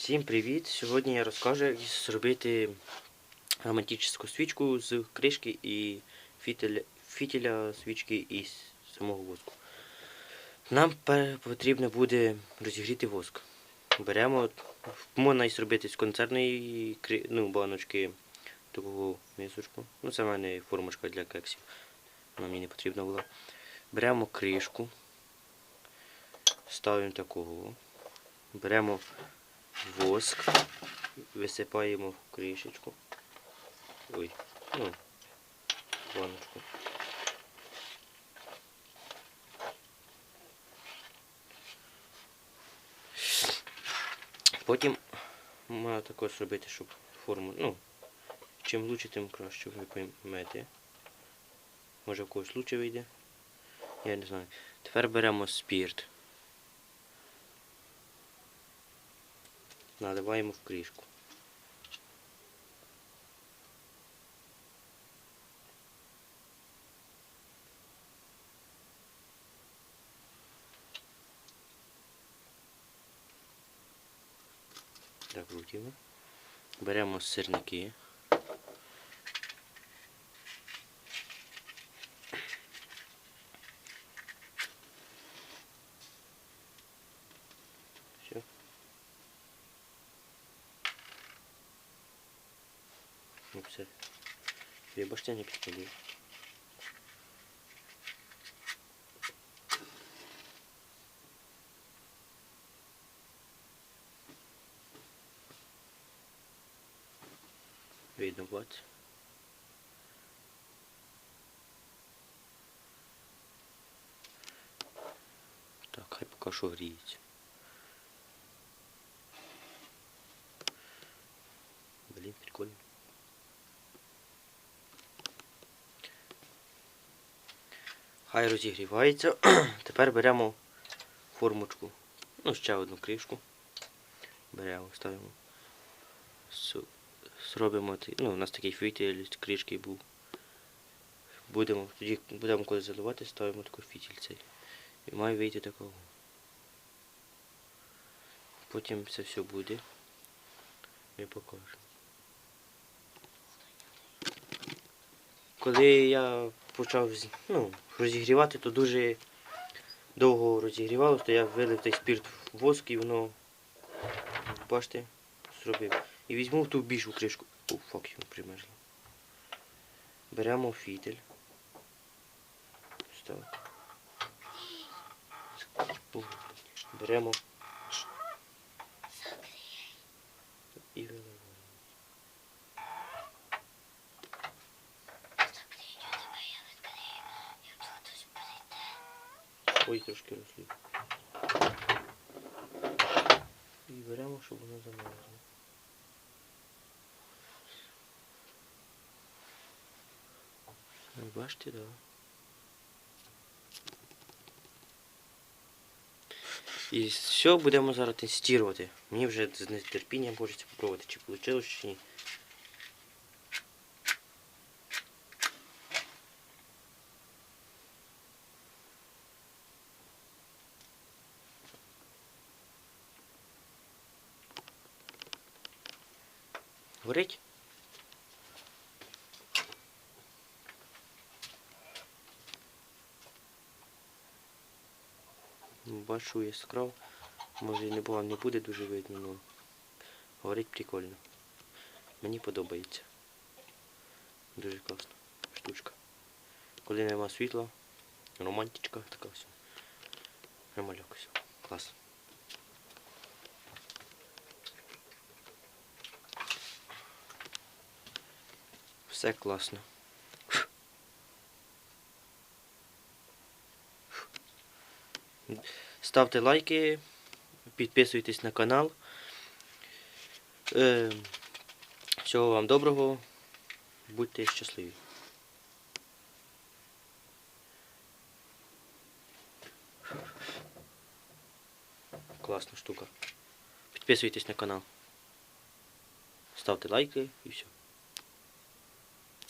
Всім привіт! Сьогодні я розкажу, як зробити романтичну свічку з кришки і фітиля, фітиля свічки і самого воску. Нам потрібно буде розігріти воск. Беремо, можна і зробити з концертної кри- ну, баночки такого мисочку. Ну, це в мене формочка для кексів. Вона мені не потрібна була. Беремо кришку, ставимо такого. Беремо воск, висипаємо в кришечку. Ой, ну, баночку. Потім можна також робити, щоб форму, ну, чим лучше, тим краще, ви поймете. Може в когось лучше вийде. Я не знаю. Тепер беремо спірт. Наливаємо в кришку. Закрутимо. Беремо сирники. Ну все. Вибачте, не підпалив. Видно, бац. Так, хай поки що гріється. Хай розігрівається. Тепер беремо формочку. Ну, ще одну кришку. Беремо, ставимо. Зробимо, ну, у нас такий фітіль з кришки був. Будемо, тоді будемо коли заливати, ставимо такий фітіль цей. І має вийти такого. Потім це все буде. Ми покажемо. Коли я почав ну, розігрівати, то дуже довго розігрівалося, то я вилив той спірт в воск і воно, бачите, зробив. І візьму в ту більшу кришку. О, фак, йому примерзло. Беремо фітель. Ставимо. Беремо. І виливаємо. Ой, трошки рослі. І беремо, щоб воно замерзло. Бачите, да. І все будемо зараз тестувати. Мені вже з нетерпінням хочеться попробувати, чи вийшло, чи ні. Горить? Бачу яскрав. Може і не було, не буде дуже видно, але горить прикольно. Мені подобається. Дуже класна штучка. Коли нема світла, романтичка така все. Нормальок все. Клас. Все класно. Ставте лайки, підписуйтесь на канал. Е, всього вам доброго. Будьте щасливі. Класна штука. Підписуйтесь на канал. Ставте лайки і все.